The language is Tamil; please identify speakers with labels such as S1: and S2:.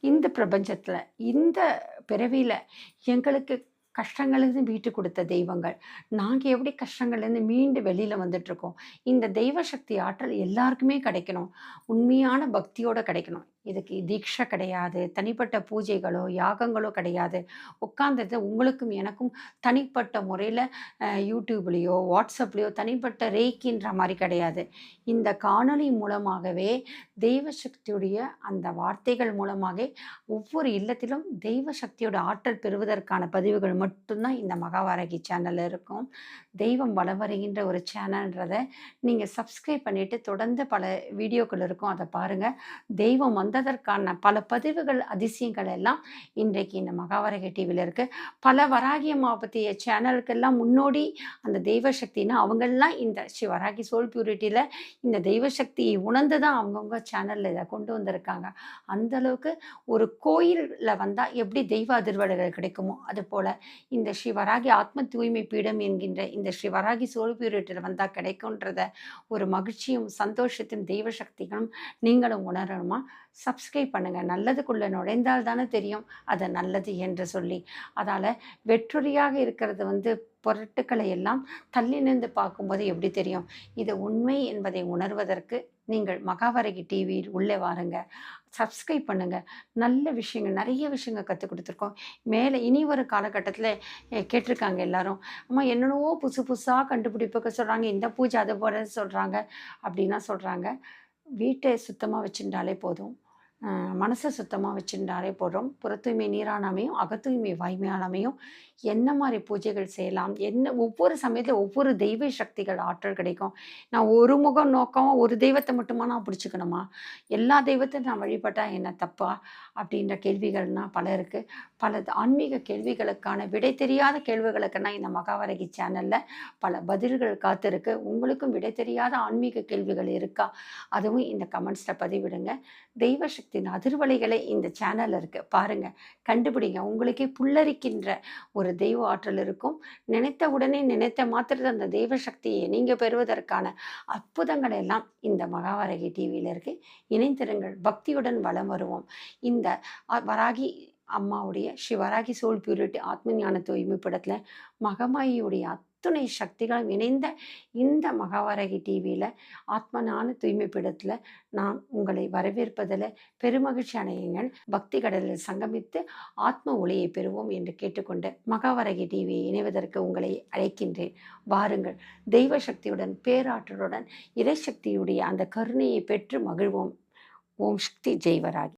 S1: இந்த பிரபஞ்சத்தில் இந்த பிறவியில் எங்களுக்கு கஷ்டங்கள்லேருந்து மீட்டு கொடுத்த தெய்வங்கள். நாங்கள் எப்படி கஷ்டங்கள்லேருந்து மீண்டு வெளியில் வந்துட்டுருக்கோம் இந்த தெய்வ சக்தி ஆற்றல் எல்லாருக்குமே கிடைக்கணும். உண்மையான பக்தியோடு கிடைக்கணும். இதுக்கு தீட்சை கிடையாது தனிப்பட்ட பூஜைகளோ யாகங்களோ கிடையாது. உட்காந்துட்டு உங்களுக்கும் எனக்கும் தனிப்பட்ட முறையில் யூடியூப்லேயோ வாட்ஸ்அப்லேயோ தனிப்பட்ட ரேக்கின்ற மாதிரி கிடையாது. இந்த காணொளி மூலமாகவே தெய்வ சக்தியுடைய அந்த வார்த்தைகள் மூலமாக ஒவ்வொரு இல்லத்திலும் தெய்வ சக்தியோட ஆற்றல் பெறுவதற்கான பதிவுகள் மட்டும்தான் இந்த மகாவாரகி சேனலில் இருக்கும். தெய்வம் வலம் வருகின்ற ஒரு சேனல்ன்றதை நீங்கள் சப்ஸ்கிரைப் பண்ணிவிட்டு தொடர்ந்து பல வீடியோக்கள் இருக்கும். அதை பாருங்கள் தெய்வம் வந்த வந்ததற்கான பல பதிவுகள் அதிசயங்கள் எல்லாம் இன்றைக்கு இந்த மகாவரகி டிவியில் இருக்குது பல வராகியம்மா பற்றிய சேனலுக்கெல்லாம் முன்னோடி அந்த தெய்வ சக்தினா அவங்கெல்லாம் இந்த ஸ்ரீ வராகி சோல் பியூரிட்டியில் இந்த தெய்வ சக்தியை உணர்ந்து தான் அவங்கவுங்க சேனலில் இதை கொண்டு வந்திருக்காங்க. அந்தளவுக்கு ஒரு கோயிலில் வந்தால் எப்படி தெய்வ அதிர்வலைகள் கிடைக்குமோ அது போல் இந்த ஸ்ரீ வராகி ஆத்ம தூய்மை பீடம் என்கின்ற இந்த ஸ்ரீ வராகி சோல் பியூரிட்டியில் வந்தால் கிடைக்கும்ன்றத ஒரு மகிழ்ச்சியும் சந்தோஷத்தையும் தெய்வ சக்திகளும் நீங்களும் உணரணுமா? சப்ஸ்கிரைப் பண்ணுங்கள் நல்லதுக்குள்ளே நுழைந்தால் தானே தெரியும். அது நல்லது என்று சொல்லி. அதால் வெற்றுரியாக இருக்கிறது வந்து பொருட்களை எல்லாம் தள்ளி நின்று பார்க்கும்போது எப்படி தெரியும்? இது உண்மை என்பதை உணர்வதற்கு நீங்கள் மகாவரகி டிவியில் உள்ளே வாருங்க. சப்ஸ்கிரைப் பண்ணுங்கள் நல்ல விஷயங்கள் நிறைய விஷயங்கள் கற்றுக் கொடுத்துருக்கோம். மேலே இனி ஒரு காலகட்டத்தில் கேட்டிருக்காங்க எல்லாரும். அம்மா என்னென்னவோ புதுசு புதுசாக கண்டுபிடிப்புக்கு சொல்கிறாங்க இந்த பூஜை அதை போல சொல்கிறாங்க அப்படின்னா சொல்கிறாங்க வீட்டை சுத்தமாக வச்சுட்டாலே போதும். மனசை சுத்தமாக வச்சுட்டாலே போதும். புற தூய்மை நீரானமையும் அகத்தூய்மை வாய்மையானமையும் என்ன மாதிரி பூஜைகள் செய்யலாம்? என்ன ஒவ்வொரு சமயத்தில் ஒவ்வொரு தெய்வ சக்திகள் ஆற்றல் கிடைக்கும். நான் ஒரு முகம் நோக்கம் ஒரு தெய்வத்தை மட்டுமா நான் பிடிச்சிக்கணுமா? எல்லா தெய்வத்தையும் நான் வழிபட்டால் என்ன தப்பா? அப்படின்ற கேள்விகள்னால் பல இருக்குது பல ஆன்மீக கேள்விகளுக்கான விடை தெரியாத கேள்விகளுக்குன்னா இந்த மகாவரகி சேனலில் பல பதில்கள் காத்திருக்கு. உங்களுக்கும் விடை தெரியாத ஆன்மீக கேள்விகள் இருக்கா? அதுவும் இந்த கமெண்ட்ஸில் பதிவிடுங்க. தெய்வ சக்தி சக்தியின் அதிர்வலைகளை இந்த சேனலில் இருக்குது பாருங்கள் கண்டுபிடிங்க. உங்களுக்கே புல்லரிக்கின்ற ஒரு தெய்வ ஆற்றல் இருக்கும். நினைத்த உடனே நினைத்த மாத்திரத்தை அந்த தெய்வ சக்தியை நீங்கள் பெறுவதற்கான அற்புதங்கள் எல்லாம் இந்த மகாவாரகி டிவியில் இருக்குது இணைந்திருங்கள். பக்தியுடன் வலம் வருவோம். இந்த வராகி அம்மாவுடைய ஸ்ரீ வராகி சோல் பியூரிட்டி ஆத்ம ஞான தூய்மைப்படத்தில் மகமாயியுடைய அத்துணை சக்திகளும் இணைந்த இந்த மகாவரகி டிவியில் ஆத்மனான தூய்மைப்பிடத்தில் நான் உங்களை வரவேற்பதில் பெருமகிழ்ச்சி அடையுங்கள். பக்தி கடலில் சங்கமித்து ஆத்ம ஒளியை பெறுவோம் என்று கேட்டுக்கொண்டு மகாவரகி டிவியை இணைவதற்கு உங்களை அழைக்கின்றேன். வாருங்கள். தெய்வ சக்தியுடன் பேராற்றலுடன் இறைசக்தியுடைய அந்த கருணையை பெற்று மகிழ்வோம். ஓம் சக்தி ஜெய்வராகி.